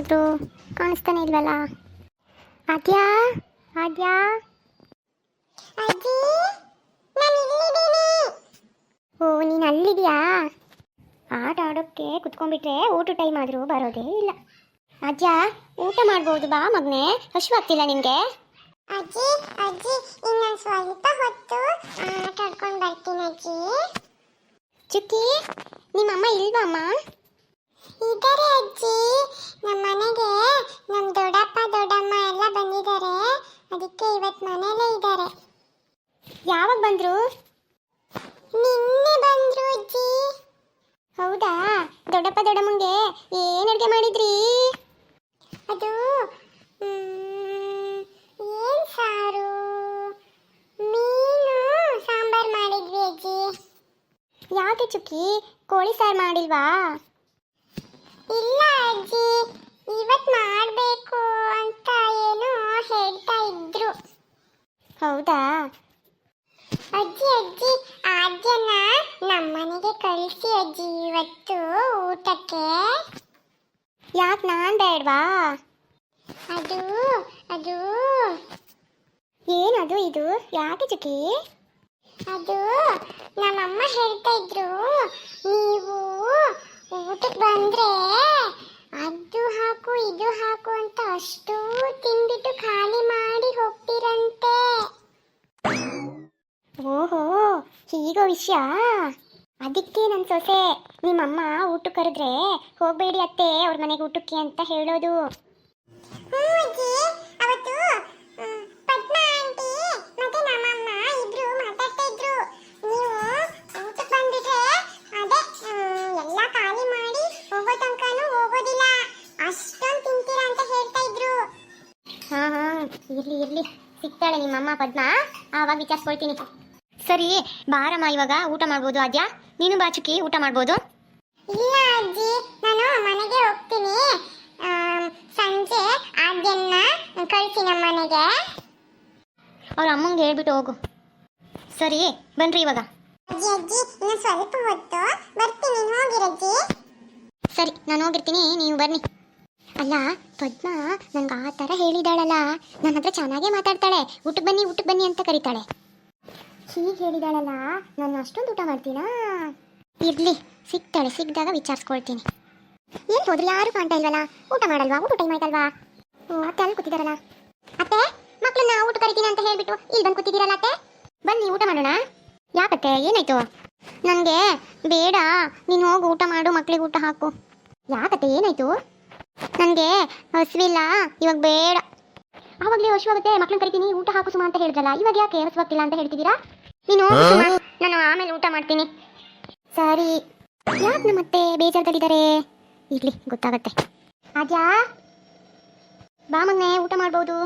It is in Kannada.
ಹೋದ್ರು ಕಾಣಿಸ್ತಾನೆ ಇಲ್ವಲ್ಲ? ಆದ್ಯಾ? ಆದ್ಯಾ? ಓ ನೀನು ಅಲ್ಲಿದ್ಯಾ? ಆಟ ಆಡೋಕ್ಕೆ ಕುತ್ಕೊಂಡ್ಬಿಟ್ರೆ ಊಟ ಟೈಮ್ ಆದರೂ ಬರೋದೇ ಇಲ್ಲ. ಅಜ್ಜ ಊಟ ಮಾಡ್ಬೋದು ಬಾ ಮಗನೇ. ಹಶುವಾಗ್ತಿಲ್ಲ ನಿಮಗೆ ಅಜ್ಜಿ ಅಜ್ಜಿ ಇನ್ನೊಂದು ಸ್ವಲ್ಪ ಹೊತ್ತು ಆಟ ಆಡ್ಕೊಂಡು ಬರ್ತೀನಿ ಅಜ್ಜಿ. ಚುಕ್ಕಿ ನಿಮ್ಮಮ್ಮ ಇಲ್ವಾ ಅಮ್ಮ ಇದ್ದಾರೆ ಅಜ್ಜಿ ನಮ್ಮ ಮನೆಗೆ ನಮ್ಮ ದೊಡ್ಡಪ್ಪ ದೊಡ್ಡಮ್ಮ ಎಲ್ಲ ಬಂದಿದ್ದಾರೆ ಅದಕ್ಕೆ ಇವತ್ತು ಮನೇಲೇ ಇದ್ದಾರೆ. ಯಾವಾಗ ಬಂದರು? ನಿನ್ನೆ ಬಂದ್ರು ಅಜ್ಜಿ. ಹೌದಾ? ದೊಡ್ಡಪ್ಪ ದೊಡ್ಡಮ್ಮಂಗೆ ಏನು ಅಡುಗೆ ಮಾಡಿದ್ರಿ? ಅದು ಏನು ಸಾರು? ಮೀನು ಸಾಂಬಾರ್ ಮಾಡಿದ್ವಿ ಅಜ್ಜಿ. ಯಾಕೆ ಚುಕ್ಕಿ? ಕೋಳಿ ಸಾರು ಮಾಡಿಲ್ವಾ? ಇಲ್ಲ ಅಜ್ಜಿ ಇವತ್ ಮಾಡ್ಬೇಕು ಅಂತ ಏನೋ ಹೇಳ್ತಾ ಇದ್ರು ಹೌದಾ ಅಜ್ಜಿ ಅಜ್ಜಿ ಆದ್ಯನ ನಮ್ಮನೆಗೆ ಕಳಿಸಿ ಅಜ್ಜಿ ಇವತ್ತು ಊಟಕ್ಕೆ? ಯಾಕೆ ನಾನು ಬೇಡವಾ? ಅದು ಅದು. ಏನದು ಇದು? ಯಾಕೆ ಚುಕ್ಕಿ ಅದು, ನಮ್ಮಮ್ಮ ಹೇಳ್ತಾ ಇದ್ರು, ನೀವು ಊಟಕ್ಕೆ ಬಂದ್ರೆ ಅದು ಹಾಕು, ಇದು ಹಾಕು ಅಂತ ಅಷ್ಟು ತಿಂದ್ಬಿಟ್ಟು ಖಾಲಿ ಮಾಡಿ ಹೋಗ್ತೀರಂತೆ. ಓಹೋ, ಹೀಗೋ ವಿಷಯ? ಅದಕ್ಕೆ ನನ್ನ ಸೊಸೆ ನಿಮ್ಮಮ್ಮ ಊಟಕ್ಕೆ ಕರೆದ್ರೆ ಹೋಗಬೇಡಿ ಅತ್ತೆ ಅವ್ರ ಮನೆಗೆ ಊಟಕ್ಕೆ ಅಂತ ಹೇಳೋದು. ಹ್ಞೂ ಅಜ್ಜಿ ಅವತ್ತು ಮ್, ಪದ್ಮಾ ಆಂಟಿ ಮತ್ತೆ ನಮ್ಮಮ್ಮ ಇಬ್ರು ಮಾತಾಡ್ತಾಯಿದ್ರು ನೀವು ಊಟಕ್ಕೆ ಬಂದ್ಬಿಟ್ರೆ ಅದೇ ಮ್, ಎಲ್ಲ ಖಾಲಿ ಮಾಡಿ ಹೋಗೋ ತನಕನೂ ಹೋಗೋದಿಲ್ಲ. ಅಷ್ಟೊಂದು ತಿಂತೀರಾ ಅಂತ ಹೇಳ್ತಾ ಇದ್ರು. ಹಾಂ ಹಾಂ ಇರ್ಲಿ ಇರ್ಲಿ. ಸಿಗ್ತಾಳೆ ನಿಮ್ಮಮ್ಮ ಪದ್ಮ. ಆವಾಗ ವಿಚಾರಿಸ್ಕೊಳ್ತೀನಿ. ಸರಿ ಬಾರಮ್ಮ ಇವಾಗ ಊಟ ಮಾಡ್ಬೋದು ಅಜ್ಜ ನೀನು ಬಾಚುಕಿ ಊಟ ಮಾಡ್ಬೋದು. ಇಲ್ಲ ಅಜ್ಜಿ ನಾನು ಮನೆಗೆ ಹೋಗ್ತೀನಿ. ಸಂಜೆ ಆದ್ಯನ್ನ ಕಳಿಸಿ ನಮ್ಮ ಮನೆಗೆ. ಅವ್ರ ಅಮ್ಮಂಗೆ ಹೇಳ್ಬಿಟ್ಟು ಹೋಗು. ಸರಿ ಬನ್ರಿ ಇವಾಗ. ಅಜ್ಜಿ ಅಜ್ಜಿ ಇನ್ನು ಸ್ವಲ್ಪ ಹೊತ್ತು ಬರ್ತೀನಿ ಹೋಗಿರಜ್ಜಿ ಸರಿ ನಾನು ಹೋಗಿರ್ತೀನಿ ನೀವು ಬನ್ನಿ. ಅಲ್ಲ ಪದ್ಮ ನಂಗೆ ಆ ಥರ ಹೇಳಿದಾಳಲ್ಲ ನನ್ನ ಹತ್ರ ಚೆನ್ನಾಗೇ ಮಾತಾಡ್ತಾಳೆ. ಊಟಕ್ಕೆ ಬನ್ನಿ ಊಟಕ್ಕೆ ಬನ್ನಿ ಅಂತ ಕರೀತಾಳೆ. ಹೀಗೆ ಹೇಳಿದಾಳಲ್ಲ, ನಾನು ಅಷ್ಟೊಂದು ಊಟ ಮಾಡ್ತೀನಾ? ಇರ್ಲಿ, ಸಿಗ್ತಾಳೆ ಸಿಕ್ಕಿದಾಗ ವಿಚಾರಿಸ್ಕೊಳ್ತೀನಿ. ಏನು ಹೋದ್ರಿ, ಯಾರು ಕಾಣ್ತಾ ಇಲ್ವಲ್ಲ? ಊಟ ಮಾಡಲ್ವಾ? ಊಟ ಟೈಮ್ ಆಯ್ತಲ್ವಾ? ಓ, ಅತ್ತೆ ಅಲ್ಲಿ ಕೂತಿದಾರಲ್ಲ. ಅತ್ತೆ ಮಕ್ಕಳನ್ನ ಊಟ ಕರಿತೀನಿ ಅಂತ ಹೇಳ್ಬಿಟ್ಟು ಇಲ್ಲಿ ಬಂದು ಕೂತಿದ್ದೀರಲ್ಲ ಅತ್ತೆ? ಬನ್ನಿ, ಊಟ ಮಾಡೋಣ. ಯಾಕತ್ತೆ, ಏನಾಯ್ತು? ನನಗೆ ಬೇಡ, ನೀನು ಹೋಗಿ, ಊಟ ಮಾಡು, ಮಕ್ಳಿಗೆ ಊಟ ಹಾಕು. ಯಾಕತ್ತೆ, ಏನಾಯ್ತು? ನನಗೆ ಹಸಿವಿಲ್ಲ, ಇವಾಗ ಬೇಡ. ಆವಾಗಲೇ ಹಸುವಾಗುತ್ತೆ, ಮಕ್ಳನ್ನ ಕರಿತೀನಿ, ಊಟ ಹಾಕು ಸುಮ್ಮ ಅಂತ ಹೇಳಿದ್ರಲ್ಲ, ಇವಾಗ ಯಾಕೆ ಹಸುವಾಗ್ತಿಲ್ಲ ಅಂತ ಹೇಳ್ತಿದ್ದೀರಾ? ನೀನು ಹೋಗು ಸುಮಾ ನಾನು ಆಮೇಲೆ ಊಟ ಮಾಡ್ತೀನಿ. ಸರಿ. ಯಾಕೆ ನಮ್ಮತ್ತೆ ಬೇಜಾರದಲ್ಲಿದ್ದಾರೆ? ಇರ್ಲಿ ಗೊತ್ತಾಗತ್ತೆ. ಆದ್ಯಾ? ಬಾ ಮಗ್ನೆ ಊಟ ಮಾಡ್ಬೋದು.